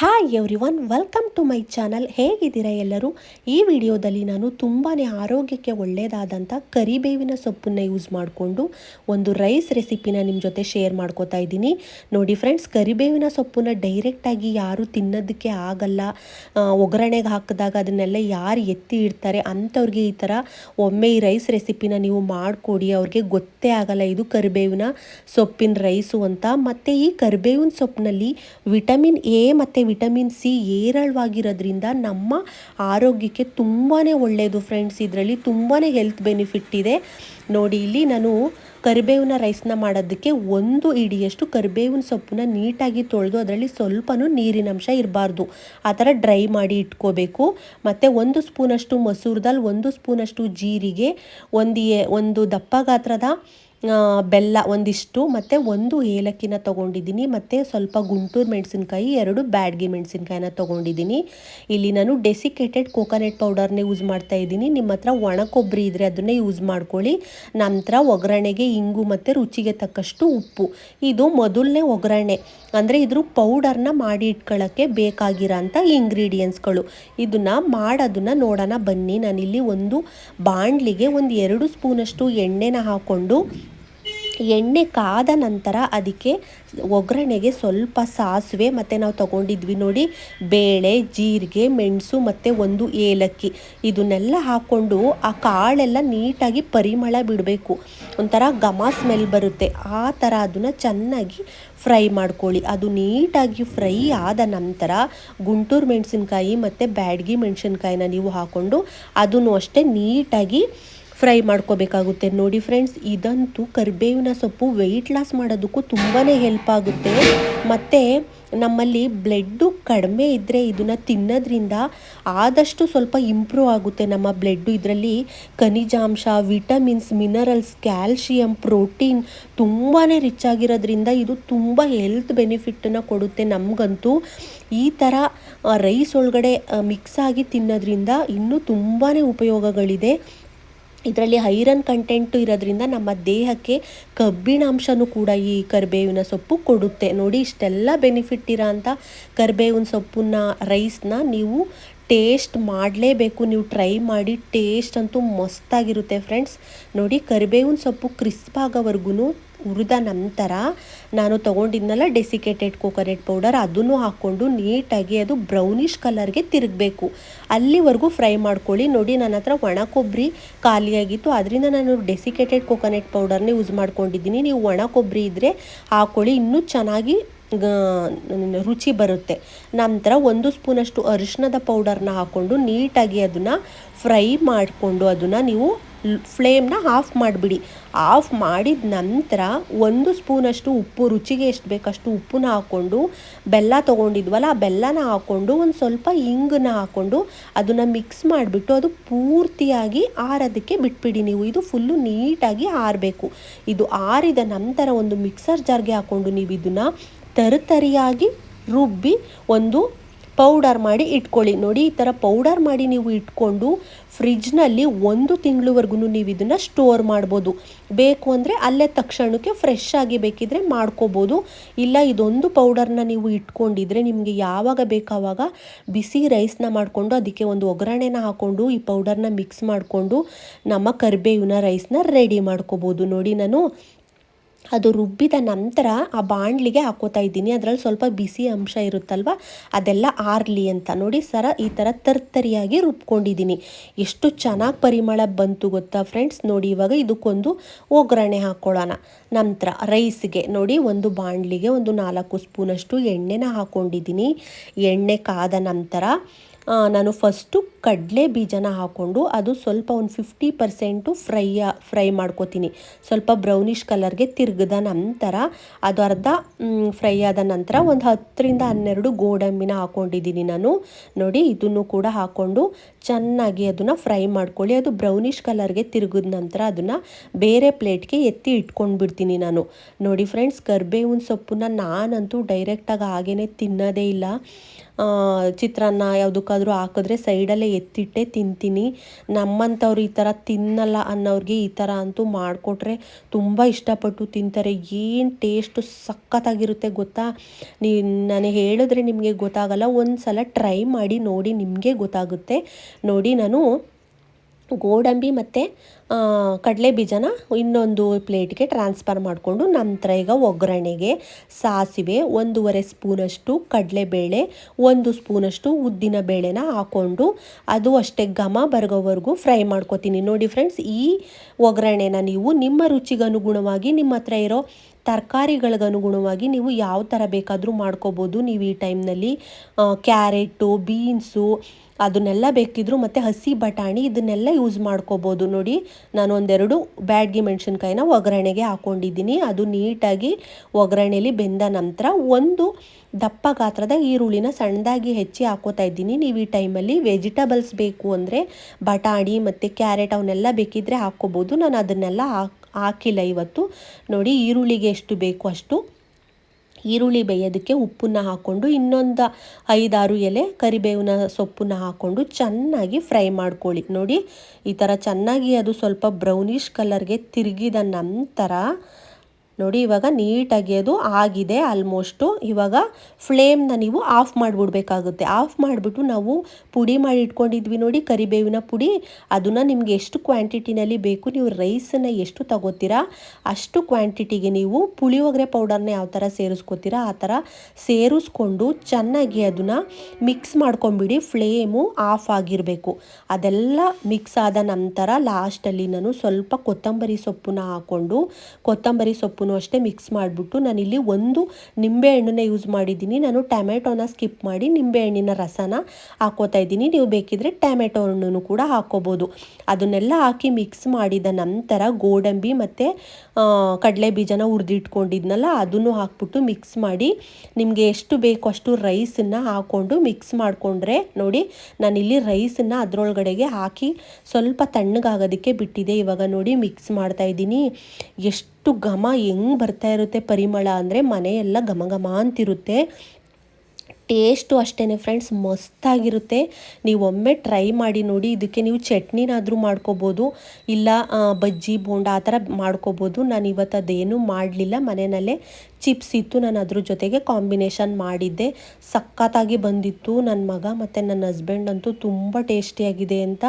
Hi everyone welcome to my channel ಹೇಗಿದ್ದೀರಾ ಎಲ್ಲರೂ? ಈ ವಿಡಿಯೋದಲ್ಲಿ ನಾನು ತುಂಬಾ ಆರೋಗ್ಯಕ್ಕೆ ಒಳ್ಳೆಯದಾದಂಥ ಕರಿಬೇವಿನ ಸೊಪ್ಪನ್ನು ಯೂಸ್ ಮಾಡಿಕೊಂಡು ಒಂದು ರೈಸ್ ರೆಸಿಪಿನ ನಿಮ್ಮ ಜೊತೆ ಶೇರ್ ಮಾಡ್ಕೋತಾ ಇದ್ದೀನಿ. ನೋಡಿ ಫ್ರೆಂಡ್ಸ್ ಕರಿಬೇವಿನ ಸೊಪ್ಪನ್ನ ಡೈರೆಕ್ಟಾಗಿ ಯಾರು ತಿನ್ನೋದಕ್ಕೆ ಆಗಲ್ಲ. ಒಗ್ಗರಣೆಗೆ ಹಾಕಿದಾಗ ಅದನ್ನೆಲ್ಲ ಯಾರು ಎತ್ತಿ ಇಡ್ತಾರೆ ಅಂಥವ್ರಿಗೆ ಈ ಥರ ಒಮ್ಮೆ ಈ ರೈಸ್ ರೆಸಿಪಿನ ನೀವು ಮಾಡಿಕೊಡಿ, ಅವ್ರಿಗೆ ಗೊತ್ತೇ ಆಗಲ್ಲ ಇದು ಕರಿಬೇವಿನ ಸೊಪ್ಪಿನ ರೈಸು ಅಂತ. ಮತ್ತು ಈ ಕರಿಬೇವಿನ ಸೊಪ್ಪಿನಲ್ಲಿ ವಿಟಮಿನ್ ಎ ಮತ್ತು ವಿಟಮಿನ್ ಸಿ ಏರಳವಾಗಿರೋದ್ರಿಂದ ನಮ್ಮ ಆರೋಗ್ಯಕ್ಕೆ ತುಂಬಾ ಒಳ್ಳೆಯದು ಫ್ರೆಂಡ್ಸ್ ಇದರಲ್ಲಿ ತುಂಬಾ ಹೆಲ್ತ್ ಬೆನಿಫಿಟ್ ಇದೆ. ನೋಡಿ, ಇಲ್ಲಿ ನಾನು ಕರಿಬೇವಿನ ರೈಸ್ನ ಮಾಡೋದಕ್ಕೆ ಒಂದು ಇಡಿಯಷ್ಟು ಕರಿಬೇವಿನ ಸೊಪ್ಪನ್ನ ನೀಟಾಗಿ ತೊಳೆದು ಅದರಲ್ಲಿ ಸ್ವಲ್ಪನೂ ನೀರಿನಂಶ ಇರಬಾರ್ದು. ಆ ಥರ ಡ್ರೈ ಮಾಡಿ ಇಟ್ಕೋಬೇಕು. ಮತ್ತು ಒಂದು ಸ್ಪೂನಷ್ಟು ಮಸೂರ್ ದಾಲ್ ಒಂದು ಸ್ಪೂನಷ್ಟು ಜೀರಿಗೆ, ಒಂದು ಒಂದು ದಪ್ಪ ಗಾತ್ರದ ಬೆಲ್ಲ ಒಂದಿಷ್ಟು, ಮತ್ತು ಒಂದು ಏಲಕ್ಕಿನ ತೊಗೊಂಡಿದ್ದೀನಿ, ಮತ್ತು ಸ್ವಲ್ಪ ಗುಂಟೂರು ಮೆಣಸಿನ್ಕಾಯಿ, ಎರಡು ಬ್ಯಾಡ್ಗಿ ಮೆಣಸಿನ್ಕಾಯಿನ ತೊಗೊಂಡಿದ್ದೀನಿ. ಇಲ್ಲಿ ನಾನು ಡೆಸಿಕೇಟೆಡ್ ಕೋಕೋನಟ್ ಪೌಡರ್ನೇ ಯೂಸ್ ಮಾಡ್ತಾ ಇದ್ದೀನಿ. ನಿಮ್ಮ ಹತ್ರ ಒಣ ಕೊಬ್ಬರಿ ಇದ್ದರೆ ಅದನ್ನೇ ಯೂಸ್ ಮಾಡ್ಕೊಳ್ಳಿ. ನಂತರ ಒಗ್ಗರಣೆಗೆ ಇಂಗು ಮತ್ತು ರುಚಿಗೆ ತಕ್ಕಷ್ಟು ಉಪ್ಪು. ಇದು ಮೊದಲನೇ ಒಗ್ಗರಣೆ. ಅಂದರೆ ಇದ್ರ ಪೌಡರ್ನ ಮಾಡಿ ಇಟ್ಕೊಳ್ಳೋಕ್ಕೆ ಬೇಕಾಗಿರೋಂಥ ಇಂಗ್ರೀಡಿಯೆಂಟ್ಸ್ಗಳು ಇದನ್ನು ಮಾಡೋದನ್ನು ನೋಡೋಣ ಬನ್ನಿ. ನಾನಿಲ್ಲಿ ಒಂದು ಬಾಣಲಿಗೆ ಒಂದು ಎರಡು ಸ್ಪೂನಷ್ಟು ಎಣ್ಣೆನ ಹಾಕ್ಕೊಂಡು ಎಣ್ಣೆ ಕಾದ ನಂತರ ಅದಕ್ಕೆ ಒಗ್ಗರಣೆಗೆ ಸ್ವಲ್ಪ ಸಾಸಿವೆ, ಮತ್ತು ನಾವು ತಗೊಂಡಿದ್ವಿ ನೋಡಿ, ಬೇಳೆ, ಜೀರಿಗೆ, ಮೆಣಸು, ಮತ್ತು ಒಂದು ಏಲಕ್ಕಿ. ಇದನ್ನೆಲ್ಲ ಹಾಕ್ಕೊಂಡು ಆ ಕಾಳೆಲ್ಲ ನೀಟಾಗಿ ಪರಿಮಳ ಬಿಡಬೇಕು. ಒಂಥರ ಘಮ ಸ್ಮೆಲ್ ಬರುತ್ತೆ. ಆ ಥರ ಅದನ್ನು ಚೆನ್ನಾಗಿ ಫ್ರೈ ಮಾಡ್ಕೊಳ್ಳಿ. ಅದು ನೀಟಾಗಿ ಫ್ರೈ ಆದ ನಂತರ ಗುಂಟೂರು ಮೆಣಸಿನ್ಕಾಯಿ ಮತ್ತು ಬ್ಯಾಡ್ಗಿ ಮೆಣಸಿನ್ಕಾಯಿನ ನೀವು ಹಾಕ್ಕೊಂಡು ಅದನ್ನು ಅಷ್ಟೇ ನೀಟಾಗಿ ಫ್ರೈ ಮಾಡ್ಕೋಬೇಕಾಗುತ್ತೆ. ನೋಡಿ ಫ್ರೆಂಡ್ಸ್, ಇದಂತೂ ಕರಿಬೇವಿನ ಸೊಪ್ಪು ವೆಯ್ಟ್ ಲಾಸ್ ಮಾಡೋದಕ್ಕೂ ತುಂಬಾ ಹೆಲ್ಪ್ ಆಗುತ್ತೆ. ಮತ್ತು ನಮ್ಮಲ್ಲಿ ಬ್ಲಡ್ಡು ಕಡಿಮೆ ಇದ್ದರೆ ಇದನ್ನು ತಿನ್ನೋದ್ರಿಂದ ಆದಷ್ಟು ಸ್ವಲ್ಪ ಇಂಪ್ರೂವ್ ಆಗುತ್ತೆ. ನಮ್ಮ ಬ್ಲಡ್ಡು ಇದರಲ್ಲಿ ಖನಿಜಾಂಶ ವಿಟಮಿನ್ಸ್ ಮಿನರಲ್ಸ್ ಕ್ಯಾಲ್ಶಿಯಂ ಪ್ರೋಟೀನ್ ತುಂಬಾ ರಿಚ್ ಆಗಿರೋದ್ರಿಂದ ಇದು ತುಂಬ ಹೆಲ್ತ್ ಬೆನಿಫಿಟ್ಟನ್ನು ಕೊಡುತ್ತೆ ನಮಗಂತೂ. ಈ ಥರ ರೈಸ್ ಒಳಗಡೆ ಮಿಕ್ಸ್ ಆಗಿ ತಿನ್ನೋದ್ರಿಂದ ಇನ್ನೂ ತುಂಬಾ ಉಪಯೋಗಗಳಿದೆ. ಇದರಲ್ಲಿ ಐರನ್ ಕಂಟೆಂಟು ಇರೋದ್ರಿಂದ ನಮ್ಮ ದೇಹಕ್ಕೆ ಕಬ್ಬಿಣಾಂಶನೂ ಕೂಡ ಈ ಕರಿಬೇವಿನ ಸೊಪ್ಪು ಕೊಡುತ್ತೆ. ನೋಡಿ, ಇಷ್ಟೆಲ್ಲ ಬೆನಿಫಿಟ್ ಇರೋ ಅಂಥ ಕರಿಬೇವಿನ ಸೊಪ್ಪನ್ನ, ರೈಸ್ನ ನೀವು ಟೇಸ್ಟ್ ಮಾಡಲೇಬೇಕು. ನೀವು ಟ್ರೈ ಮಾಡಿ, ಟೇಸ್ಟ್ ಅಂತೂ ಮಸ್ತಾಗಿರುತ್ತೆ ಫ್ರೆಂಡ್ಸ್. ನೋಡಿ, ಕರಿಬೇವಿನ ಸೊಪ್ಪು ಕ್ರಿಸ್ಪ್ ಆಗೋವರೆಗೂ ಹುರಿದ ನಂತರ ನಾನು ತೊಗೊಂಡಿದ್ನಲ್ಲ ಡೆಸಿಕೇಟೆಡ್ ಕೋಕೋನಟ್ ಪೌಡರ್, ಅದನ್ನು ಹಾಕ್ಕೊಂಡು ನೀಟಾಗಿ ಅದು ಬ್ರೌನಿಷ್ ಕಲರ್ಗೆ ತಿರುಗಬೇಕು. ಅಲ್ಲಿವರೆಗೂ ಫ್ರೈ ಮಾಡ್ಕೊಳ್ಳಿ. ನೋಡಿ, ನನ್ನ ಹತ್ರ ಒಣ ಕೊಬ್ಬರಿ ಖಾಲಿಯಾಗಿತ್ತು ಅದರಿಂದ ನಾನು ಡೆಸಿಕೇಟೆಡ್ ಕೋಕೋನಟ್ ಪೌಡರ್ನೇ ಯೂಸ್ ಮಾಡ್ಕೊಂಡಿದ್ದೀನಿ. ನೀವು ಒಣ ಕೊಬ್ಬರಿ ಇದ್ದರೆ ಹಾಕ್ಕೊಳ್ಳಿ ಇನ್ನೂ ಚೆನ್ನಾಗಿ ರುಚಿ ಬರುತ್ತೆ. ನಂತರ ಒಂದು ಸ್ಪೂನಷ್ಟು ಅರಿಶಿಣದ ಪೌಡರ್ನ ಹಾಕ್ಕೊಂಡು ನೀಟಾಗಿ ಅದನ್ನು ಫ್ರೈ ಮಾಡಿಕೊಂಡು ಅದನ್ನು ನೀವು ಫ್ಲೇಮ್ನ ಆಫ್ ಮಾಡಿಬಿಡಿ. ಆಫ್ ಮಾಡಿದ ನಂತರ ಒಂದು ಸ್ಪೂನಷ್ಟು ಉಪ್ಪು, ರುಚಿಗೆ ಎಷ್ಟು ಬೇಕಷ್ಟು ಉಪ್ಪನ್ನ ಹಾಕ್ಕೊಂಡು ಬೆಲ್ಲ ತೊಗೊಂಡಿದ್ವಲ್ಲ, ಆ ಬೆಲ್ಲನ ಹಾಕ್ಕೊಂಡು ಒಂದು ಸ್ವಲ್ಪ ಇಂಗನ್ನ ಹಾಕ್ಕೊಂಡು ಅದನ್ನು ಮಿಕ್ಸ್ ಮಾಡಿಬಿಟ್ಟು ಅದು ಪೂರ್ತಿಯಾಗಿ ಆರೋದಕ್ಕೆ ಬಿಟ್ಬಿಡಿ ನೀವು. ಇದು ಫುಲ್ಲು ನೀಟಾಗಿ ಆರಬೇಕು. ಇದು ಆರಿದ ನಂತರ ಒಂದು ಮಿಕ್ಸರ್ ಜಾರ್ಗೆ ಹಾಕ್ಕೊಂಡು ನೀವು ಇದನ್ನು ತರಿತರಿಯಾಗಿ ರುಬ್ಬಿ ಒಂದು ಪೌಡರ್ ಮಾಡಿ ಇಟ್ಕೊಳ್ಳಿ. ನೋಡಿ, ಈ ಥರ ಪೌಡರ್ ಮಾಡಿ ನೀವು ಇಟ್ಕೊಂಡು ಫ್ರಿಜ್ನಲ್ಲಿ ಒಂದು ತಿಂಗಳವರೆಗೂ ನೀವು ಇದನ್ನು ಸ್ಟೋರ್ ಮಾಡ್ಬೋದು. ಬೇಕು ಅಂದರೆ ಅಲ್ಲೇ ತಕ್ಷಣಕ್ಕೆ ಫ್ರೆಶ್ ಆಗಿ ಬೇಕಿದ್ರೆ ಮಾಡ್ಕೋಬೋದು. ಇಲ್ಲ, ಇದೊಂದು ಪೌಡರ್ನ ನೀವು ಇಟ್ಕೊಂಡಿದ್ರೆ ನಿಮಗೆ ಯಾವಾಗ ಬೇಕಾವಾಗ ಬಿಸಿ ರೈಸ್ನ ಮಾಡಿಕೊಂಡು ಅದಕ್ಕೆ ಒಂದು ಒಗ್ಗರಣೆನ ಹಾಕ್ಕೊಂಡು ಈ ಪೌಡರ್ನ ಮಿಕ್ಸ್ ಮಾಡಿಕೊಂಡು ನಮ್ಮ ಕರಿಬೇವಿನ ರೈಸ್ನ ರೆಡಿ ಮಾಡ್ಕೋಬೋದು. ನೋಡಿ, ನಾನು ಅದು ರುಬ್ಬಿದ ನಂತರ ಆ ಬಾಣಲಿಗೆ ಹಾಕೋತಾ ಇದ್ದೀನಿ. ಅದರಲ್ಲಿ ಸ್ವಲ್ಪ ಬಿಸಿ ಅಂಶ ಇರುತ್ತಲ್ವ? ಅದೆಲ್ಲ ಆರ್ಲಿ ಅಂತ ನೋಡಿ ಸರ ಈ ಥರ ತರ್ತರಿಯಾಗಿ ರುಬ್ಕೊಂಡಿದ್ದೀನಿ. ಎಷ್ಟು ಚೆನ್ನಾಗಿ ಪರಿಮಳ ಬಂತು ಗೊತ್ತಾ ಫ್ರೆಂಡ್ಸ್ ನೋಡಿ ಇವಾಗ ಇದಕ್ಕೊಂದು ಒಗ್ಗರಣೆ ಹಾಕ್ಕೊಳ್ಳೋಣ ನಂತರ ರೈಸ್ಗೆ ನೋಡಿ ಒಂದು ಬಾಣಲಿಗೆ ಒಂದು ನಾಲ್ಕು ಸ್ಪೂನಷ್ಟು ಎಣ್ಣೆನ ಹಾಕ್ಕೊಂಡಿದ್ದೀನಿ ಎಣ್ಣೆ ಕಾದ ನಂತರ ನಾನು ಫಸ್ಟು ಕಡಲೆ ಬೀಜನ ಹಾಕ್ಕೊಂಡು ಅದು ಸ್ವಲ್ಪ ಒಂದು ಫಿಫ್ಟಿ ಪರ್ಸೆಂಟು ಫ್ರೈ ಫ್ರೈ ಮಾಡ್ಕೋತೀನಿ. ಸ್ವಲ್ಪ ಬ್ರೌನಿಷ್ ಕಲರ್ಗೆ ತಿರುಗಿದ ನಂತರ ಅದು ಅರ್ಧ ಫ್ರೈ ಆದ ನಂತರ ಒಂದು ಹತ್ತರಿಂದ ಹನ್ನೆರಡು ಗೋಡಂಬಿನ ಹಾಕ್ಕೊಂಡಿದ್ದೀನಿ ನಾನು. ನೋಡಿ, ಇದನ್ನು ಕೂಡ ಹಾಕ್ಕೊಂಡು ಚೆನ್ನಾಗಿ ಅದನ್ನು ಫ್ರೈ ಮಾಡ್ಕೊಳ್ಳಿ. ಅದು ಬ್ರೌನಿಷ್ ಕಲರ್ಗೆ ತಿರುಗಿದ ನಂತರ ಅದನ್ನು ಬೇರೆ ಪ್ಲೇಟ್ಗೆ ಎತ್ತಿ ಇಟ್ಕೊಂಡು ಬಿಡ್ತೀನಿ ನಾನು. ನೋಡಿ ಫ್ರೆಂಡ್ಸ್ ಕರ್ಬೇವಿನ ಸೊಪ್ಪನ್ನ ನಾನಂತೂ ಡೈರೆಕ್ಟಾಗಿ ಹಾಗೇ ತಿನ್ನೋದೇ ಇಲ್ಲ. ಚಿತ್ರಾನ್ನ ಯಾವುದಕ್ಕಾದ್ರೂ ಏನಾದರೂ ಹಾಕಿದ್ರೆ ಸೈಡಲ್ಲೇ ಎತ್ತಿಟ್ಟೆ ತಿಂತೀನಿ. ನಮ್ಮಂಥವ್ರು ಈ ಥರ ತಿನ್ನಲ್ಲ ಅನ್ನೋರಿಗೆ ಈ ಥರ ಅಂತೂ ಮಾಡಿಕೊಟ್ರೆ ತುಂಬ ಇಷ್ಟಪಟ್ಟು ತಿಂತಾರೆ. ಏನು ಟೇಸ್ಟು ಸಖತ್ತಾಗಿರುತ್ತೆ ಗೊತ್ತಾ? ನೀ, ನಾನು ಹೇಳಿದ್ರೆ ನಿಮಗೆ ಗೊತ್ತಾಗಲ್ಲ. ಒಂದು ಸಲ ಟ್ರೈ ಮಾಡಿ ನೋಡಿ ನಿಮಗೆ ಗೊತ್ತಾಗುತ್ತೆ. ನೋಡಿ ನಾನು ಗೋಡಂಬಿ ಮತ್ತು ಕಡಲೆ ಬೀಜನ ಇನ್ನೊಂದು ಪ್ಲೇಟ್ಗೆ ಟ್ರಾನ್ಸ್ಫರ್ ಮಾಡಿಕೊಂಡು ನಂತರ ಈಗ ಒಗ್ಗರಣೆಗೆ ಸಾಸಿವೆ, ಒಂದೂವರೆ ಸ್ಪೂನಷ್ಟು ಕಡಲೆಬೇಳೆ, ಒಂದು ಸ್ಪೂನಷ್ಟು ಉದ್ದಿನ ಬೇಳೆನ ಹಾಕ್ಕೊಂಡು ಅದು ಅಷ್ಟೇ ಘಮ ಬರಗೋವರೆಗೂ ಫ್ರೈ ಮಾಡ್ಕೊತೀನಿ. ನೋಡಿ ಫ್ರೆಂಡ್ಸ್, ಈ ಒಗ್ಗರಣೆನ ನೀವು ನಿಮ್ಮ ರುಚಿಗನುಗುಣವಾಗಿ ನಿಮ್ಮ ಹತ್ರ ಇರೋ ತರಕಾರಿಗಳಿಗನುಗುಣವಾಗಿ ನೀವು ಯಾವ ಥರ ಬೇಕಾದರೂ ಮಾಡ್ಕೋಬೋದು. ನೀವು ಈ ಟೈಮ್ನಲ್ಲಿ ಕ್ಯಾರೆಟು, ಬೀನ್ಸು, ಅದನ್ನೆಲ್ಲ ಬೇಕಿದ್ರು ಮತ್ತು ಹಸಿ ಬಟಾಣಿ ಇದನ್ನೆಲ್ಲ ಯೂಸ್ ಮಾಡ್ಕೋಬೋದು. ನೋಡಿ, ನಾನು ಒಂದೆರಡು ಬ್ಯಾಡ್ಗಿ ಮೆಣಸಿನ್ಕಾಯಿನ ಒಗ್ಗರಣೆಗೆ ಹಾಕ್ಕೊಂಡಿದ್ದೀನಿ ಅದು ನೀಟಾಗಿ ಒಗ್ಗರಣೆಯಲ್ಲಿ ಬೆಂದ ನಂತರ ಒಂದು ದಪ್ಪ ಗಾತ್ರದ ಈರುಳ್ಳಿನ ಸಣ್ಣದಾಗಿ ಹೆಚ್ಚಿ ಹಾಕೋತಾ ಇದ್ದೀನಿ. ನೀವು ಈ ಟೈಮಲ್ಲಿ ವೆಜಿಟಬಲ್ಸ್ ಬೇಕು ಅಂದರೆ ಬಟಾಣಿ ಮತ್ತು ಕ್ಯಾರೆಟ್ ಅವನ್ನೆಲ್ಲ ಬೇಕಿದ್ದರೆ ಹಾಕ್ಕೋಬೋದು. ನಾನು ಅದನ್ನೆಲ್ಲ ಹಾಕ್ ಹಾಕಿಲ್ಲ ಇವತ್ತು. ನೋಡಿ, ಈರುಳ್ಳಿಗೆ ಎಷ್ಟು ಬೇಕು ಅಷ್ಟು. ಈರುಳ್ಳಿ ಬೇಯೋದಕ್ಕೆ ಉಪ್ಪನ್ನ ಹಾಕ್ಕೊಂಡು ಇನ್ನೊಂದು ಐದಾರು ಎಲೆ, ಕರಿಬೇವಿನ ಸೊಪ್ಪನ್ನ ಹಾಕ್ಕೊಂಡು ಚೆನ್ನಾಗಿ ಫ್ರೈ ಮಾಡ್ಕೊಳ್ಳಿ. ನೋಡಿ, ಈ ಥರ ಚೆನ್ನಾಗಿ ಅದು ಸ್ವಲ್ಪ ಬ್ರೌನಿಷ್ ಕಲರ್ಗೆ ತಿರುಗಿದ ನಂತರ ನೋಡಿ, ಇವಾಗ ನೀಟಾಗಿ ಅದು ಆಗಿದೆ ಆಲ್ಮೋಸ್ಟು ಇವಾಗ ಫ್ಲೇಮ್ನ ನೀವು ಆಫ್ ಮಾಡಿಬಿಡ್ಬೇಕಾಗುತ್ತೆ. ಆಫ್ ಮಾಡಿಬಿಟ್ಟು ನಾವು ಪುಡಿ ಮಾಡಿ ಇಟ್ಕೊಂಡಿದ್ವಿ ನೋಡಿ, ಕರಿಬೇವಿನ ಪುಡಿ. ಅದನ್ನು ನಿಮಗೆ ಎಷ್ಟು ಕ್ವಾಂಟಿಟಿನಲ್ಲಿ ಬೇಕು, ನೀವು ರೈಸನ್ನು ಎಷ್ಟು ತಗೋತೀರಾ, ಅಷ್ಟು ಕ್ವಾಂಟಿಟಿಗೆ ನೀವು ಪುಳಿಯೋಗರೆ ಪೌಡರ್ನ ಯಾವ ಥರ ಸೇರಿಸ್ಕೋತೀರಾ, ಆ ಥರ ಸೇರಿಸ್ಕೊಂಡು ಚೆನ್ನಾಗಿ ಅದನ್ನು ಮಿಕ್ಸ್ ಮಾಡ್ಕೊಂಬಿಡಿ ಫ್ಲೇಮು ಆಫ್ ಆಗಿರಬೇಕು. ಅದೆಲ್ಲ ಮಿಕ್ಸ್ ಆದ ನಂತರ ಲಾಸ್ಟಲ್ಲಿ ನಾನು ಸ್ವಲ್ಪ ಕೊತ್ತಂಬರಿ ಸೊಪ್ಪನ್ನ ಹಾಕ್ಕೊಂಡು ಕೊತ್ತಂಬರಿ ಸೊಪ್ಪು ಅಷ್ಟೇ ಮಿಕ್ಸ್ ಮಾಡಿಬಿಟ್ಟು ನಾನಿಲ್ಲಿ ಒಂದು ನಿಂಬೆಹಣ್ಣನ್ನ ಯೂಸ್ ಮಾಡಿದ್ದೀನಿ. ನಾನು ಟೊಮೆಟೊನ ಸ್ಕಿಪ್ ಮಾಡಿ ನಿಂಬೆಹಣ್ಣಿನ ರಸನ ಹಾಕೋತಾ ಇದ್ದೀನಿ. ನೀವು ಬೇಕಿದ್ರೆ ಟೊಮೆಟೊ ಹಣ್ಣು ಕೂಡ ಹಾಕೋಬೋದು. ಅದನ್ನೆಲ್ಲ ಹಾಕಿ ಮಿಕ್ಸ್ ಮಾಡಿದ ನಂತರ ಗೋಡಂಬಿ ಮತ್ತು ಕಡಲೆ ಬೀಜನ ಹುರಿದಿಟ್ಕೊಂಡಿದ್ನಲ್ಲ, ಅದನ್ನು ಹಾಕ್ಬಿಟ್ಟು ಮಿಕ್ಸ್ ಮಾಡಿ ನಿಮಗೆ ಎಷ್ಟು ಬೇಕು ಅಷ್ಟು ರೈಸನ್ನು ಹಾಕ್ಕೊಂಡು ಮಿಕ್ಸ್ ಮಾಡಿಕೊಂಡ್ರೆ ನೋಡಿ, ನಾನಿಲ್ಲಿ ರೈಸನ್ನು ಅದರೊಳಗಡೆಗೆ ಹಾಕಿ ಸ್ವಲ್ಪ ತಣ್ಣಗಾಗೋದಕ್ಕೆ ಬಿಟ್ಟಿದೆ. ಇವಾಗ ನೋಡಿ ಮಿಕ್ಸ್ ಮಾಡ್ತಾ ಇದ್ದೀನಿ. ಎಷ್ಟು ಎಷ್ಟು ಘಮ ಹೆಂಗೆ ಬರ್ತಾ ಇರುತ್ತೆ ಪರಿಮಳ ಅಂದರೆ ಮನೆಯೆಲ್ಲ ಘಮ ಘಮ ಅಂತಿರುತ್ತೆ. ಟೇಸ್ಟು ಅಷ್ಟೇ ಫ್ರೆಂಡ್ಸ್, ಮಸ್ತಾಗಿರುತ್ತೆ. ನೀವು ಒಮ್ಮೆ ಟ್ರೈ ಮಾಡಿ ನೋಡಿ, ಇದಕ್ಕೆ ನೀವು ಚಟ್ನಿನಾದರೂ ಮಾಡ್ಕೋಬೋದು, ಇಲ್ಲ ಬಜ್ಜಿ, ಬೋಂಡ ಆ ಥರ ಮಾಡ್ಕೋಬೋದು. ನಾನು ಇವತ್ತು ಅದೇನು ಮಾಡಲಿಲ್ಲ, ಮನೆಯಲ್ಲೇ ಚಿಪ್ಸ್ ಇತ್ತು, ನಾನು ಅದ್ರ ಜೊತೆಗೆ ಕಾಂಬಿನೇಷನ್ ಮಾಡಿದ್ದೆ. ಸಖತ್ತಾಗಿ ಬಂದಿತ್ತು. ನನ್ನ ಮಗ ಮತ್ತು ನನ್ನ ಹಸ್ಬೆಂಡ್ ಅಂತೂ ತುಂಬ ಟೇಸ್ಟಿಯಾಗಿದೆ ಅಂತ.